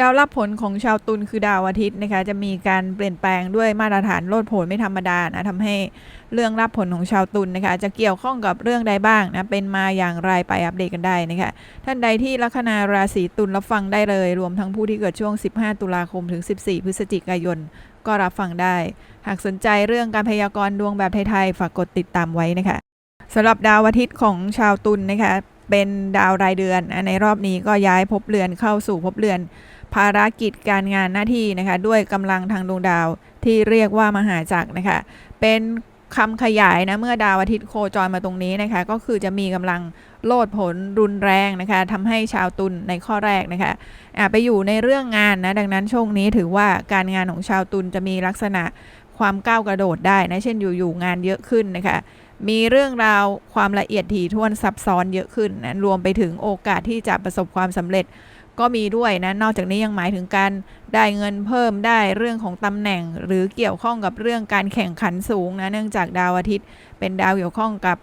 ดาวรับผลของชาวตุลคือดาวอาทิตย์นะคะจะมีการเปลี่ยนแปลงด้วยมาตรฐานโลดโผนไม่ธรรมดานะทำให้เรื่องรับผลของชาวตุลนะคะจะเกี่ยวข้องกับเรื่องใดบ้างนะเป็นมาอย่างไรไปอัปเดตกันได้นะคะท่านใดที่ลัคนาราศีตุลรับฟังได้เลย รวมทั้งผู้ที่เกิดช่วง 15 ตุลาคมถึง 14 พฤศจิกายน ก็รับฟังได้ หากสนใจเรื่องการพยากรณ์ดวงแบบไทยๆฝากกดติดตามไว้นะคะสำหรับดาวอาทิตย์ของชาวตุลนะคะเป็นดาวรายเดือนในรอบนี้ก็ย้ายภพเรือนเข้าสู่ภพเรือน ภารกิจการงานหน้าที่นะคะด้วยกำลังทางดวงดาวที่เรียกว่ามหาจักรนะคะเป็นคำขยายนะเมื่อดาวอาทิตย์โคจรมาตรงนี้นะคะ ก็คือจะมีกำลังโลดผลรุนแรงนะคะทำให้ชาวตุลในข้อแรกนะคะอะไปอยู่ในเรื่องงานนะดังนั้นช่วงนี้ถือว่าการงานของชาวตุลจะมีลักษณะความก้าวกระโดดได้นะเช่นอยู่ๆงานเยอะขึ้นนะคะมีเรื่องราวความละเอียดถี่ถ้วนซับซ้อนเยอะขึ้นนะรวมไปถึงโอกาสที่จะประสบความสำเร็จ ก็มีด้วยนะนอกจากนี้ยังหมายถึงการได้เงินเพิ่มได้เรื่องของตำแหน่ง หรือเกี่ยวข้องกับเรื่องการแข่งขันสูงนะเนื่องจากดาวอาทิตย์ เป็นดาวเกี่ยวข้องกับ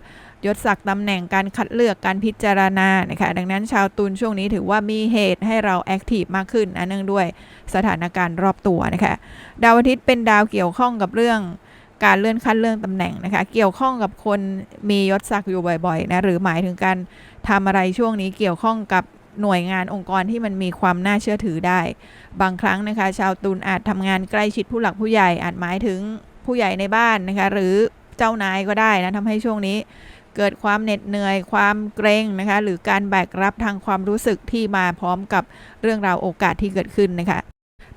ยศศักดิ์ตำแหน่งการคัดเลือกการพิจารณานะคะดังนั้นชาวตุลช่วงนี้ถือว่ามีเหตุให้เราแอคทีฟมากขึ้นนะเนื่องด้วยสถานการณ์รอบตัวนะคะดาวอาทิตย์เป็นดาวเกี่ยวข้องกับเรื่องการเลื่อนขั้นเรื่องตำแหน่งนะคะ เกี่ยวข้องกับคนมียศศักดิ์อยู่บ่อยๆนะหรือหมายถึงการทำอะไรช่วงนี้เกี่ยวข้องกับ หน่วยงานองค์กรที่มันมีความน่าเชื่อถือได้ บางครั้งนะคะ ชาวตุลอาจทำงานใกล้ชิดผู้หลักผู้ใหญ่อาจหมายถึงผู้ใหญ่ในบ้านนะคะ หรือเจ้านายก็ได้นะทำให้ช่วงนี้เกิดความเหน็ดเหนื่อยความเกรงนะคะ หรือการแบกรับทางความรู้สึกที่มาพร้อมกับเรื่องราวโอกาสที่เกิดขึ้นนะคะ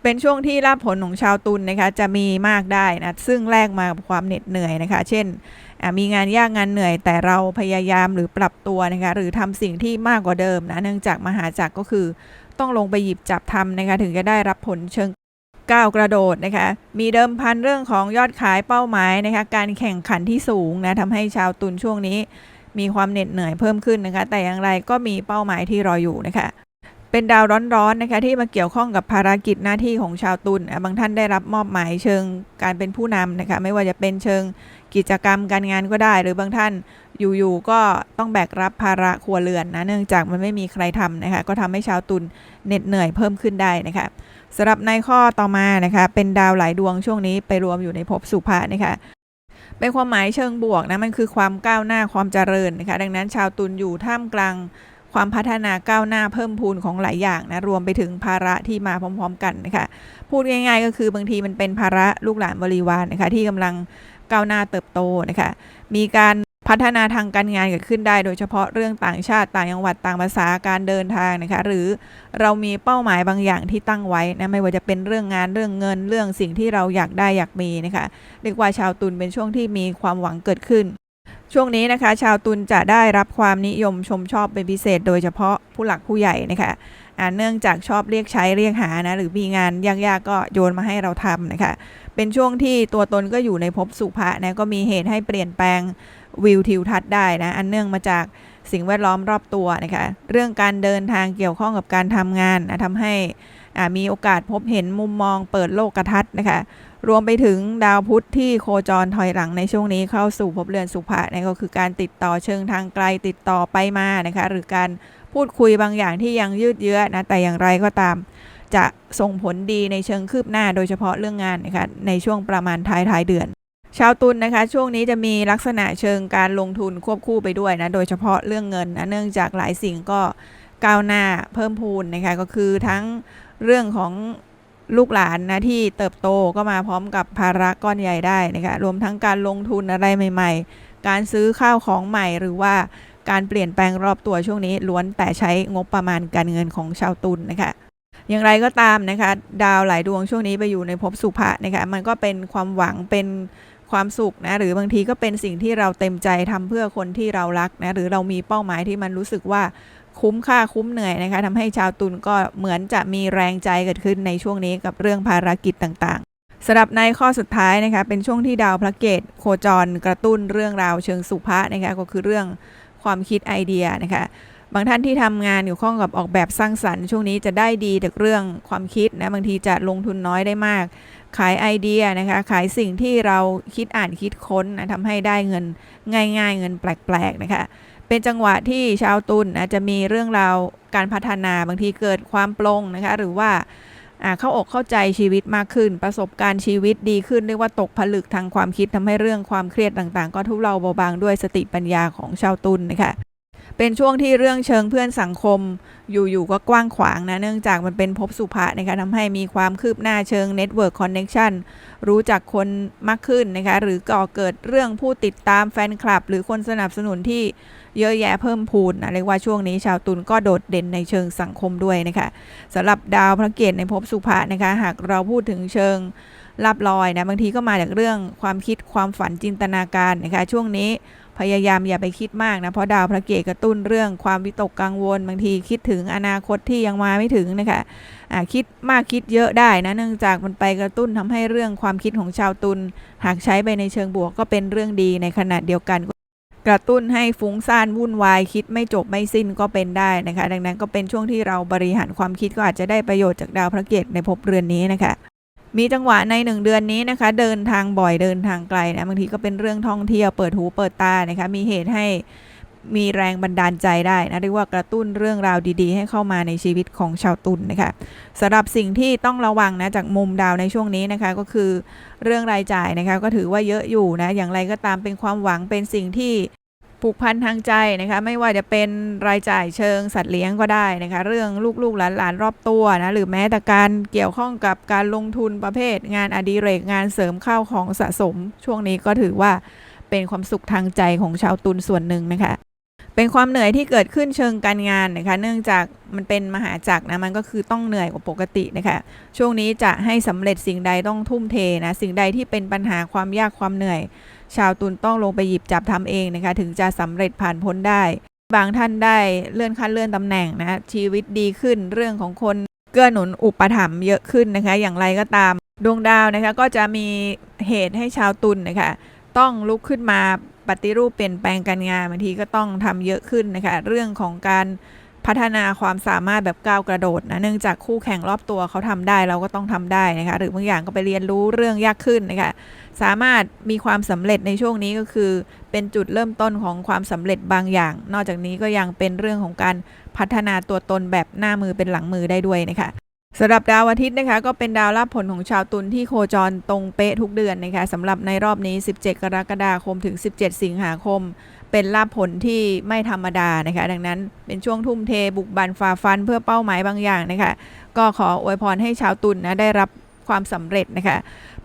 เป็นช่วงที่รับผลของชาวตุลนนะคะจะมีมากได้นะซึ่งแลกมากับความเหน็ดเหนื่อยนะคะ เช่น มีงานยากงานเหนื่อย แต่เราพยายามหรือปรับตัวนะคะหรือทำสิ่งที่มากกว่าเดิมนะเนื่องจากมหาจักรก็คือต้องลงไปหยิบจับทำนะคะถึงจะได้รับผลเชิงก้าวกระโดดนะคะมีเดิมพันเรื่องของยอดขายเป้าหมายนะคะการแข่งขันที่สูงนะทำให้ชาวตุลช่วงนี้ มีความเหน็ดเหนื่อยเพิ่มขึ้นนะคะแต่อย่างไรก็มีเป้าหมายที่รออยู่นะคะ เป็นดาวร้อนๆนะคะที่มาเกี่ยวข้องกับภารกิจหน้าที่ของชาวตุลบางท่านได้รับมอบหมายเชิงการเป็นผู้นำนะคะไม่ว่าจะเป็นเชิงกิจกรรมการงานก็ได้ หรือบางท่านอยู่ๆก็ต้องแบกรับภาระครัวเรือนนะเนื่องจากมันไม่มีใครทำนะคะก็ทำให้ชาวตุลเหน็ดเหนื่อยเพิ่มขึ้นได้นะคะสำหรับในข้อต่อมานะคะเป็นดาวหลายดวงช่วงนี้ไปรวมอยู่ในภพสุภะนะคะเป็นความหมายเชิงบวกนะมันคือความก้าวหน้าความเจริญนะคะดังนั้นชาวตุลอยู่ท่ามกลาง ความพัฒนาก้าวหน้าเพิ่มพูนของหลายอย่างนะรวมไปถึงภาระที่มาพร้อม ๆ กันนะคะพูดง่าย ๆ ก็คือบางทีมันเป็นภาระลูกหลานบริวารนนะคะที่กำลังก้าวหน้าเติบโตนะคะมีการพัฒนาทางการงานเกิดขึ้นได้ โดยเฉพาะเรื่องต่างชาติต่างจังหวัดต่างภาษาการเดินทางนะคะหรือเรามีเป้าหมายบางอย่างที่ตั้งไว้นะไม่ว่าจะเป็นเรื่องงานเรื่องเงินเรื่องสิ่งที่เราอยากได้อยากมีนะคะเรียกว่าชาวตุลเป็นช่วงที่มีความหวังเกิดขึ้น ช่วงนี้นะคะ ชาวตุลจะได้รับความนิยมชมชอบเป็นพิเศษ โดยเฉพาะผู้หลักผู้ใหญ่นะคะเนื่องจากชอบเรียกใช้เรียกหานะหรือมีงานยากๆก็โยนมาให้เราทำนะคะ เป็นช่วงที่ตัวตนก็อยู่ในภพสุภะนะก็มีเหตุให้เปลี่ยนแปลงวิวทิวทัศน์ได้นะอันเนื่องมาจากสิ่งแวดล้อมรอบตัวนะคะเรื่องการเดินทางเกี่ยวข้องกับการทำงานนะทำให้ มีโอกาสพบเห็นมุมมองเปิดโลกทัศน์นะคะ รวมไปถึงดาวพุธที่โคจรถอยหลังในช่วงนี้เข้าสู่ภพเรือนสุภะนะก็คือการติดต่อเชิงทางไกลติดต่อไปมานะคะ หรือการพูดคุยบางอย่างที่ยังยืดเยื้อนะแต่อย่างไรก็ตามจะส่งผลดีในเชิงคืบหน้าโดยเฉพาะเรื่องงานนะคะในช่วงประมาณท้ายท้ายเดือน ชาวตุลนนะคะช่วงนี้จะมีลักษณะเชิงการลงทุนควบคู่ไปด้วยนะโดยเฉพาะเรื่องเงินนะเนื่องจากหลายสิ่งก็ก้าวหน้าเพิ่มพูนนะคะก็คือทั้ง เรื่องของลูกหลานนะที่เติบโตก็มาพร้อมกับภาระก้อนใหญ่ได้นะคะรวมทั้งการลงทุนอะไรใหม่ ๆ การซื้อข้าวของใหม่หรือว่าการเปลี่ยนแปลงรอบตัวช่วงนี้ล้วนแต่ใช้งบประมาณการเงินของชาวตุลนนะคะอย่างไรก็ตามนะคะ ดาวหลายดวงช่วงนี้ไปอยู่ในภพสุภะนะคะมันก็เป็นความหวังเป็นความสุขนะหรือบางทีก็เป็นสิ่งที่เราเต็มใจทำเพื่อคนที่เรารักนะหรือเรามีเป้าหมายที่มันรู้สึกว่า คุ้มค่าคุ้มเหนื่อยนะคะทำให้ชาวตุลก็เหมือนจะมีแรงใจเกิดขึ้นในช่วงนี้กับเรื่องภารกิจต่างๆสำหรับในข้อสุดท้ายนะคะเป็นช่วงที่ดาวพระเกตโคจรกระตุ้นเรื่องราวเชิงสุภะนะคะก็คือเรื่องความคิดไอเดียนะคะบางท่านที่ทำงานอยู่ข้องกับออกแบบสร้างสรรค์ช่วงนี้จะได้ดีจากเรื่องความคิดนะบางทีจะลงทุนน้อยได้มาก ขายไอเดียนะคะ ขายสิ่งที่เราคิดอ่านคิดค้นนะทำให้ได้เงินง่าย ๆ เงินแปลกๆนะคะ เป็นจังหวะที่ชาวตุลนะจะมีเรื่องราวการพัฒนาบางทีเกิดความปลงนะคะหรือว่าเข้าอกเข้าใจชีวิตมากขึ้น ประสบการณ์ชีวิตดีขึ้นเรียกว่าตกผลึกทางความคิดทำให้เรื่องความเครียดต่างๆ ก็ทุเลาเบาบางด้วยสติปัญญาของชาวตุลนะคะเป็นช่วงที่เรื่องเชิงเพื่อนสังคมอยู่ๆก็กว้างขวางนะ เนื่องจากมันเป็นภพสุภะนะคะทำให้มีความคืบหน้าเชิง Network Connection รู้จักคนมากขึ้นนะคะ หรือก่อเกิดเรื่องผู้ติดตามแฟนคลับ หรือคนสนับสนุนที่ เยอะแยะเพิ่มพูนนะเรียกว่าช่วงนี้ชาวตุลก็โดดเด่นในเชิงสังคมด้วยนะคะสำหรับดาวพระเกตในภพสุภะนะคะ หากเราพูดถึงเชิงลับลอยนะบางทีก็มาจากเรื่องความคิดความฝันจินตนาการนะคะช่วงนี้พยายามอย่าไปคิดมากนะเพราะดาวพระเกตกระตุ้นเรื่องความวิตกกังวล บางทีคิดถึงอนาคตที่ยังมาไม่ถึงนะคะะคิดมากคิดเยอะได้นะเนื่องจากมันไปกระตุ้นทำให้เรื่องความคิดของชาวตุลหากใช้ไปในเชิงบวกก็เป็นเรื่องดีในขณะเดียวกัน กระตุ้นให้ฟุ้งซ่านวุ่นวายคิดไม่จบไม่สิ้นก็เป็นได้นะคะ ดังนั้นก็เป็นช่วงที่เราบริหารความคิดก็อาจจะได้ประโยชน์จากดาวพระเกตในภพเรือนนี้นะคะ มีจังหวะในหนึ่งเดือนนี้นะคะ เดินทางบ่อยเดินทางไกลนะบางทีก็เป็นเรื่องท่องเที่ยวเปิดหูเปิดตานะคะ มีเหตุให้ มีแรงบันดาลใจได้นะเรียกว่ากระตุ้นเรื่องราวดีๆ ให้เข้ามาในชีวิตของชาวตุลนนะคะสำหรับสิ่งที่ต้องระวังนะจากมุมดาวในช่วงนี้นะคะก็คือเรื่องรายจ่ายนะคะก็ถือว่าเยอะอยู่นะอย่างไรก็ตามเป็นความหวังเป็นสิ่งที่ผูกพันทางใจนะคะไม่ว่าจะเป็นรายจ่ายเชิงสัตว์เลี้ยงก็ได้นะคะเรื่องลูกๆหลานๆรอบตัวนะหรือแม้แต่การเกี่ยวข้องกับการลงทุนประเภท งานอดิเรกงานเสริมข้าวของสะสม ช่วงนี้ก็ถือว่าเป็นความสุขทางใจของชาวตุลส่วนหนึ่งนะคะ เป็นความเหนื่อยที่เกิดขึ้นเชิงการงานนะคะเนื่องจากมันเป็นมหาจักรนะมันก็คือต้องเหนื่อยกว่าปกตินะคะช่วงนี้จะให้สำเร็จสิ่งใดต้องทุ่มเทนะสิ่งใดที่เป็นปัญหาความยากความเหนื่อย ชาวตุลต้องลงไปหยิบจับทำเองนะคะถึงจะสำเร็จผ่านพ้นได้ บางท่านได้เลื่อนขั้นเลื่อนตำแหน่งนะชีวิตดีขึ้นเรื่องของคนเกื้อหนุนอุปถัมภ์เยอะขึ้นนะคะอย่างไรก็ตามดวงดาวนะคะก็จะมีเหตุให้ชาวตุลนะคะต้องลุกขึ้นมา ปฏิรูปเปลี่ยนแปลงการงานบางทีก็ต้องทำเยอะขึ้นนะคะเรื่องของการพัฒนาความสามารถแบบก้าวกระโดดนะเนื่องจากคู่แข่งรอบตัวเขาทำได้เราก็ต้องทำได้นะคะหรือบางอย่างก็ไปเรียนรู้เรื่องยากขึ้นนะคะสามารถมีความสำเร็จในช่วงนี้ก็คือ เป็นจุดเริ่มต้นของความสำเร็จบางอย่าง นอกจากนี้ก็ยังเป็นเรื่องของการพัฒนาตัวตนแบบหน้ามือเป็นหลังมือได้ด้วยนะคะ สำหรับดาวอาทิตย์นะคะก็เป็นดาวรับผลของชาวตุลที่โคจรตรงเป๊ะทุกเดือนนะคะสำหรับในรอบนี้ 17 กรกฎาคมถึง 17 สิงหาคม เป็นลาภผลที่ไม่ธรรมดานะคะดังนั้นเป็นช่วงทุ่มเทบุกบันฝ่าฟันเพื่อเป้าหมายบางอย่างนะคะก็ขออวยพรให้ชาวตุลนนะได้รับความสำเร็จนะคะ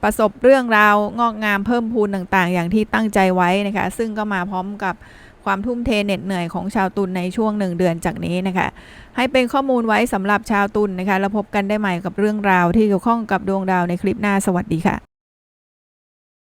ประสบเรื่องราวงอกงามเพิ่มพูนต่างๆ อย่างที่ตั้งใจไว้นะคะซึ่งก็มาพร้อมกับ ความทุ่มเทเหน็ดเหนื่อยของชาวตุลในช่วงหนึ่งเดือนจากนี้นะคะ ให้เป็นข้อมูลไว้สำหรับชาวตุลนะคะแล้วพบกันได้ใหม่กับเรื่องราวที่เกี่ยวข้องกับดวงดาวในคลิปหน้าสวัสดีค่ะ